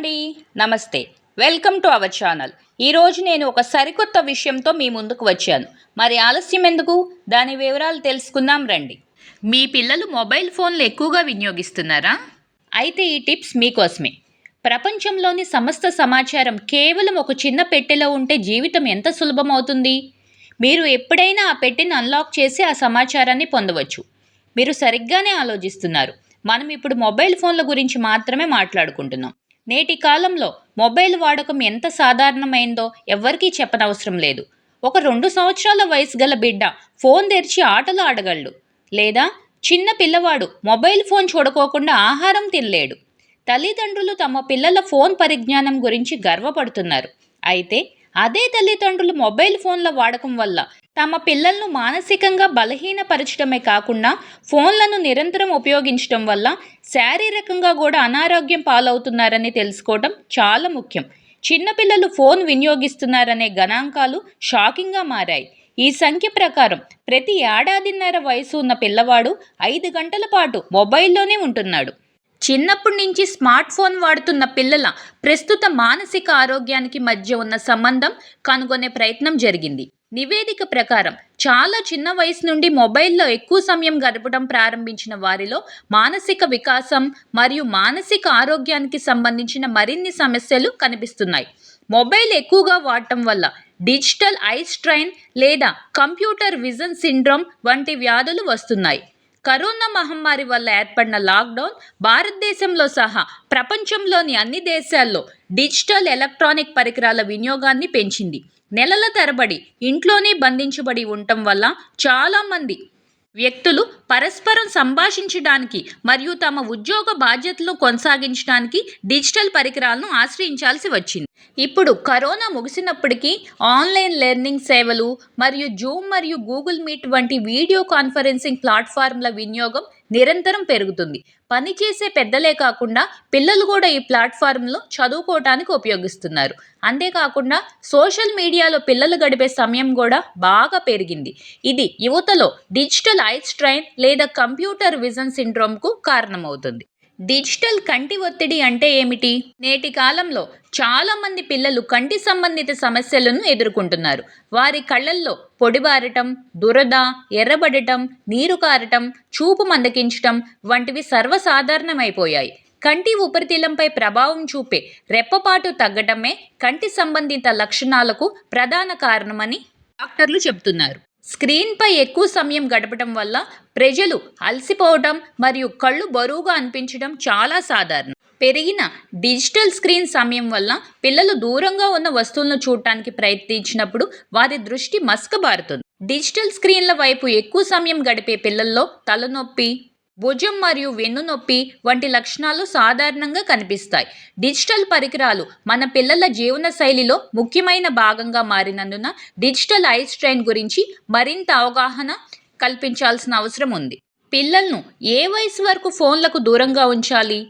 అండి. నమస్తే. Welcome to our channel. ఈరోజు నేను ఒక సరికొత్త విషయంతో మీ ముందుకు వచ్చాను. మరి ఆలస్యం ఎందుకు? దాని వివరాలు తెలుసుకుందాం రండి. మీ పిల్లలు మొబైల్ ఫోన్లు ఎక్కువగా వినియోగిస్తున్నారా? అయితే ఈ టిప్స్ మీకోసమే. ప్రపంచంలోని సమస్త సమాచారం కేవలం ఒక చిన్న పెట్టెలో ఉంటే జీవితం ఎంత సులభమవుతుంది? మీరు ఎప్పుడైనా ఆ పెట్టెని అన్లాక్ చేసి ఆ సమాచారాన్ని పొందవచ్చు. మీరు సరిగ్గానే ఆలోచిస్తున్నారు. మనం ఇప్పుడు మొబైల్ ఫోన్ల గురించి మాత్రమే మాట్లాడుకుంటున్నాం. నేటి కాలంలో మొబైల్ వాడకం ఎంత సాధారణమైందో ఎవ్వరికీ చెప్పనవసరం లేదు. ఒక రెండు సంవత్సరాల వయసు గల బిడ్డ ఫోన్ తెరిచి ఆటలు ఆడగలడు. లేదా చిన్న పిల్లవాడు మొబైల్ ఫోన్ చూడకోకుండా ఆహారం తినలేడు. తల్లిదండ్రులు తమ పిల్లల ఫోన్ పరిజ్ఞానం గురించి గర్వపడుతున్నారు. అయితే అదే తల్లిదండ్రులు మొబైల్ ఫోన్ల వాడకం వల్ల తమ పిల్లలను మానసికంగా బలహీనపరచడమే కాకుండా ఫోన్లను నిరంతరం ఉపయోగించడం వల్ల శారీరకంగా కూడా అనారోగ్యం పాలవుతున్నారని తెలుసుకోవడం చాలా ముఖ్యం. చిన్నపిల్లలు ఫోన్ వినియోగిస్తున్నారనే గణాంకాలు షాకింగ్గా మారాయి. ఈ సంఖ్య ప్రకారం ప్రతి ఏడాదిన్నర వయసు ఉన్న పిల్లవాడు ఐదు గంటల పాటు మొబైల్లోనే ఉంటున్నాడు. చిన్నప్పటి నుంచి స్మార్ట్ ఫోన్ వాడుతున్న పిల్లల ప్రస్తుత మానసిక ఆరోగ్యానికి మధ్య ఉన్న సంబంధం కనుగొనే ప్రయత్నం జరిగింది. నివేదిక ప్రకారం చాలా చిన్న వయసు నుండి మొబైల్లో ఎక్కువ సమయం గడపడం ప్రారంభించిన వారిలో మానసిక వికాసం మరియు మానసిక ఆరోగ్యానికి సంబంధించిన మరిన్ని సమస్యలు కనిపిస్తున్నాయి. మొబైల్ ఎక్కువగా వాడటం వల్ల డిజిటల్ ఐ స్ట్రైన్ లేదా కంప్యూటర్ విజన్ సిండ్రోమ్ వంటి వ్యాధులు వస్తున్నాయి. కరోనా మహమ్మారి వల్ల ఏర్పడిన లాక్డౌన్ భారతదేశంలో సహా ప్రపంచంలోని అన్ని దేశాల్లో డిజిటల్ ఎలక్ట్రానిక్ పరికరాల వినియోగాన్ని పెంచింది. నెలల తరబడి ఇంట్లోనే బంధించబడి ఉండటం వల్ల చాలామంది వ్యక్తులు పరస్పరం సంభాషించడానికి మరియు తమ ఉద్యోగ బాధ్యతలు కొనసాగించడానికి డిజిటల్ పరికరాలను ఆశ్రయించాల్సి వచ్చింది. ఇప్పుడు కరోనా ముగిసినప్పటికీ ఆన్లైన్ లెర్నింగ్ సేవలు మరియు జూమ్ మరియు గూగుల్ మీట్ వంటి వీడియో కాన్ఫరెన్సింగ్ ప్లాట్ఫామ్ల వినియోగం నిరంతరం పెరుగుతుంది. పనిచేసే పెద్దలే కాకుండా పిల్లలు కూడా ఈ ప్లాట్ఫామ్లో చదువుకోవటానికి ఉపయోగిస్తున్నారు. అంతేకాకుండా సోషల్ మీడియాలో పిల్లలు గడిపే సమయం కూడా బాగా పెరిగింది. ఇది యువతలో డిజిటల్ ఐ స్ట్రైన్ లేదా కంప్యూటర్ విజన్ సిండ్రోమ్కు కారణమవుతుంది. డిజిటల్ కంటి ఒత్తిడి అంటే ఏమిటి? నేటి కాలంలో చాలామంది పిల్లలు కంటి సంబంధిత సమస్యలను ఎదుర్కొంటున్నారు. వారి కళ్ళల్లో పొడిబారటం దురద ఎర్రబడటం నీరు కారటం చూపు మందకించటం వంటివి సర్వసాధారణమైపోయాయి. కంటి ఉపరితలంపై ప్రభావం చూపే రెప్పపాటు తగ్గటమే కంటి సంబంధిత లక్షణాలకు ప్రధాన కారణమని డాక్టర్లు చెబుతున్నారు. స్క్రీన్పై ఎక్కువ సమయం గడపడం వల్ల ప్రజలు అలసిపోవడం మరియు కళ్ళు బరువుగా అనిపించడం చాలా సాధారణం. పెరిగిన డిజిటల్ స్క్రీన్ సమయం వల్ల పిల్లలు దూరంగా ఉన్న వస్తువులను చూడటానికి ప్రయత్నించినప్పుడు వారి దృష్టి మసకబారుతుంది. డిజిటల్ స్క్రీన్ల వైపు ఎక్కువ సమయం గడిపే పిల్లల్లో తలనొప్పి భుజం మరియు వెన్నునొప్పి వంటి లక్షణాలు సాధారణంగా కనిపిస్తాయి. డిజిటల్ పరికరాలు మన పిల్లల జీవన శైలిలో ముఖ్యమైన భాగంగా మారినందున డిజిటల్ ఐ స్ట్రెయిన్ గురించి మరింత అవగాహన కల్పించాల్సిన అవసరం ఉంది. పిల్లలను ఏ వయసు వరకు ఫోన్లకు దూరంగా ఉంచాలి?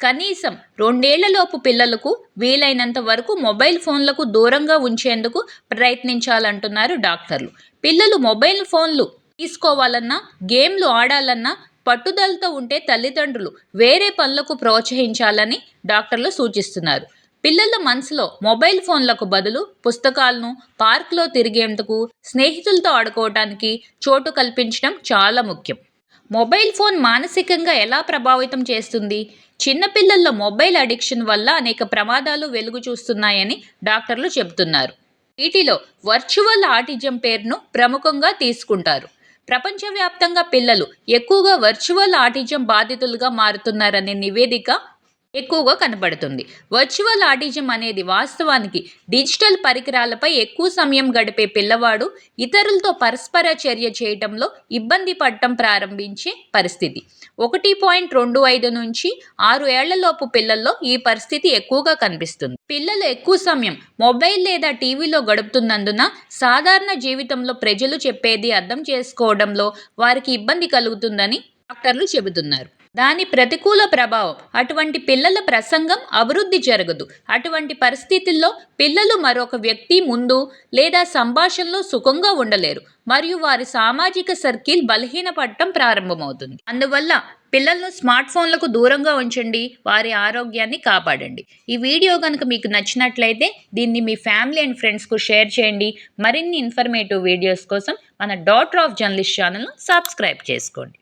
కనీసం రెండేళ్ళలోపు పిల్లలకు వీలైనంత వరకు మొబైల్ ఫోన్లకు దూరంగా ఉంచేందుకు ప్రయత్నించాలంటున్నారు డాక్టర్లు. పిల్లలు మొబైల్ ఫోన్లు తీసుకోవాలన్నా గేమ్లు ఆడాలన్నా పట్టుదలతో ఉంటే తల్లిదండ్రులు వేరే పనులకు ప్రోత్సహించాలని డాక్టర్లు సూచిస్తున్నారు. పిల్లల మనసులో మొబైల్ ఫోన్లకు బదులు పుస్తకాలను పార్క్లో తిరిగేందుకు స్నేహితులతో ఆడుకోవటానికి చోటు కల్పించడం చాలా ముఖ్యం. మొబైల్ ఫోన్ మానసికంగా ఎలా ప్రభావితం చేస్తుంది? చిన్నపిల్లల్లో మొబైల్ అడిక్షన్ వల్ల అనేక ప్రమాదాలు వెలుగు చూస్తున్నాయని డాక్టర్లు చెబుతున్నారు. వీటిలో వర్చువల్ ఆటిజం పేరును ప్రముఖంగా తీసుకుంటారు. ప్రపంచవ్యాప్తంగా పిల్లలు ఎక్కువగా వర్చువల్ ఆటిజం బాధితులుగా మారుతున్నారనే నివేదిక ఎక్కువగా కనబడుతుంది. వర్చువల్ ఆటిజం అనేది వాస్తవానికి డిజిటల్ పరికరాలపై ఎక్కువ సమయం గడిపే పిల్లవాడు ఇతరులతో పరస్పర చర్య చేయటంలో ఇబ్బంది పడటం ప్రారంభించే పరిస్థితి. ఒకటి పాయింట్ రెండు ఐదు నుంచి ఆరు ఏళ్ళలోపు పిల్లల్లో ఈ పరిస్థితి ఎక్కువగా కనిపిస్తుంది. పిల్లలు ఎక్కువ సమయం మొబైల్ లేదా టీవీలో గడుపుతున్నందున సాధారణ జీవితంలో ప్రజలు చెప్పేది అర్థం చేసుకోవడంలో వారికి ఇబ్బంది కలుగుతుందని డాక్టర్లు చెబుతున్నారు. దాని ప్రతికూల ప్రభావం. అటువంటి పిల్లల ప్రసంగం అభివృద్ధి జరగదు. అటువంటి పరిస్థితుల్లో పిల్లలు మరొక వ్యక్తి ముందు లేదా సంభాషణలో సుఖంగా ఉండలేరు. మరియు వారి సామాజిక సర్కిల్ బలహీనపడటం ప్రారంభమవుతుంది. అందువల్ల పిల్లలను స్మార్ట్ ఫోన్లకు దూరంగా ఉంచండి. వారి ఆరోగ్యాన్ని కాపాడండి. ఈ వీడియో కనుక మీకు నచ్చినట్లయితే దీన్ని మీ ఫ్యామిలీ అండ్ ఫ్రెండ్స్కు షేర్ చేయండి. మరిన్ని ఇన్ఫర్మేటివ్ వీడియోస్ కోసం మన డాటర్ ఆఫ్ జర్నలిస్ట్ ఛానల్ను సబ్స్క్రైబ్ చేసుకోండి.